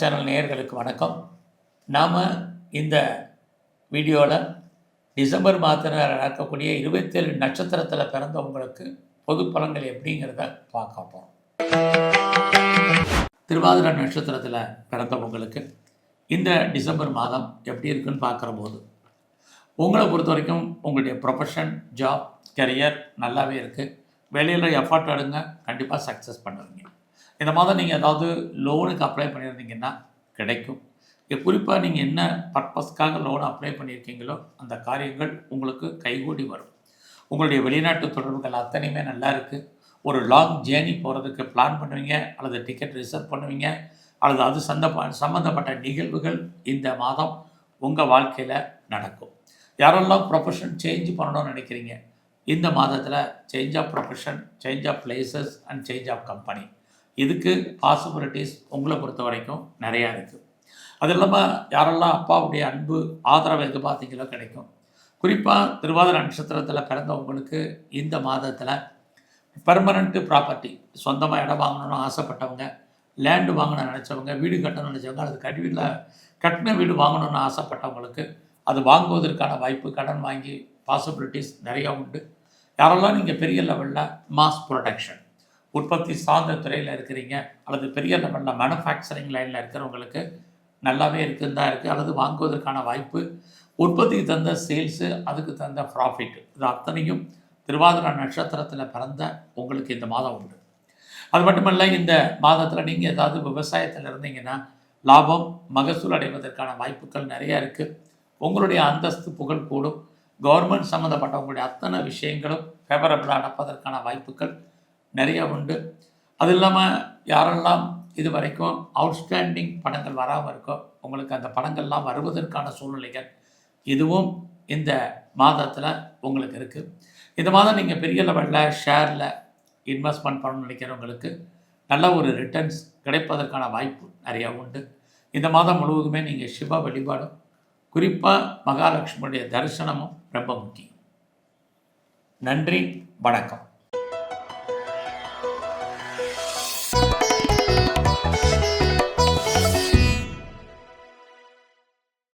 Channel நேயர்களுக்கு வணக்கம். நாம் இந்த வீடியோவில் டிசம்பர் மாதத்தில் நடக்கக்கூடிய இருபத்தேழு நட்சத்திரத்தில் பிறந்தவங்களுக்கு பொது பலன்கள் எப்படிங்கிறத பார்க்க போகிறோம் திருவாதிர நட்சத்திரத்தில் பிறந்தவங்களுக்கு இந்த டிசம்பர் மாதம் எப்படி இருக்குன்னு பார்க்குற போது உங்களை பொறுத்த வரைக்கும் உங்களுடைய ப்ரொஃபஷன் ஜாப் கெரியர் நல்லாவே இருக்குது வெளியில் எஃபர்ட் எடுங்க கண்டிப்பாக சக்ஸஸ் பண்ணுவீங்க. இந்த மாதம் நீங்கள் ஏதாவது லோனுக்கு அப்ளை பண்ணியிருந்தீங்கன்னா கிடைக்கும். குறிப்பாக நீங்கள் என்ன பர்பஸ்க்காக லோன் அப்ளை பண்ணியிருக்கீங்களோ அந்த காரியங்கள் உங்களுக்கு கைகூடி வரும். உங்களுடைய வெளிநாட்டு தொடர்புகள் அத்தனையுமே நல்லா இருக்குது ஒரு லாங் ஜேர்னி போகிறதுக்கு பிளான் பண்ணுவீங்க அல்லது டிக்கெட் ரிசர்வ் பண்ணுவீங்க அல்லது அது சந்த சம்மந்தப்பட்ட நிகழ்வுகள் இந்த மாதம் உங்கள் வாழ்க்கையில் நடக்கும். யாரெல்லாம் ப்ரொஃபஷன் சேஞ்ச் பண்ணணும்னு நினைக்கிறீங்க இந்த மாதத்தில் change of profession change of places and change of company இதுக்கு பாசிபிலிட்டிஸ் உங்களை பொறுத்த வரைக்கும் நிறையா இருக்குது அது இல்லாமல் யாரெல்லாம் அப்பாவுடைய அன்பு ஆதரவு எதிர்பார்த்தீங்களோ கிடைக்கும். குறிப்பாக திருவாதிர நட்சத்திரத்தில் பிறந்தவங்களுக்கு இந்த மாதத்தில் பர்மனண்ட்டு ப்ராப்பர்ட்டி சொந்தமாக இடம் வாங்கணும்னு ஆசைப்பட்டவங்க லேண்டு வாங்கணும்னு நினச்சவங்க வீடு கட்டணும்னு நினச்சவங்க அது கல்வியில் கட்டின வீடு வாங்கணும்னு ஆசைப்பட்டவங்களுக்கு அது வாங்குவதற்கான வாய்ப்பு கடன் வாங்கி பாசிபிலிட்டிஸ் நிறையா உண்டு. யாரெல்லாம் நீங்கள் பெரிய லெவலில் மாஸ் ப்ரொடக்ஷன் உற்பத்தி சார்ந்த துறையில் இருக்கிறீங்க அல்லது பெரிய லெவலில் மேனுஃபேக்சரிங் லைனில் இருக்கிறவங்களுக்கு நல்லாவே இருக்குன்னு தான் இருக்குது அல்லது வாங்குவதற்கான வாய்ப்பு உற்பத்திக்கு தந்த சேல்ஸு அதுக்கு தந்த ப்ராஃபிட் இது அத்தனையும் திருவாதிரை நட்சத்திரத்தில் பிறந்த உங்களுக்கு இந்த மாதம் உண்டு. அது மட்டுமல்ல இந்த மாதத்தில் நீங்கள் ஏதாவது விவசாயத்தில் இருந்தீங்கன்னா லாபம் மகசூல் அடைவதற்கான வாய்ப்புகள் நிறையா இருக்குது உங்களுடைய அந்தஸ்து புகழ் கூடும். கவர்மெண்ட் சம்மந்தப்பட்டவங்களுடைய அத்தனை விஷயங்களும் ஃபேவரபிளாக நடப்பதற்கான வாய்ப்புகள் நிறையா உண்டு. அது இல்லாமல் யாரெல்லாம் இது வரைக்கும் அவுட்ஸ்டாண்டிங் படங்கள் வராமல் இருக்கோ உங்களுக்கு அந்த படங்கள்லாம் வருவதற்கான சூழ்நிலைகள் இதுவும் இந்த மாதத்தில் உங்களுக்கு இருக்குது இந்த மாதம் நீங்கள் பெரிய லெவலில் ஷேரில் இன்வெஸ்ட்மெண்ட் பண்ணணும்னு நினைக்கிறவங்களுக்கு நல்ல ஒரு ரிட்டர்ன்ஸ் கிடைப்பதற்கான வாய்ப்பு நிறையா உண்டு. இந்த மாதம் முழுவதுமே நீங்கள் சிவ வழிபாடும் குறிப்பாக மகாலட்சுமியுடைய தரிசனமும் ரொம்ப முக்கியம். நன்றி வணக்கம்.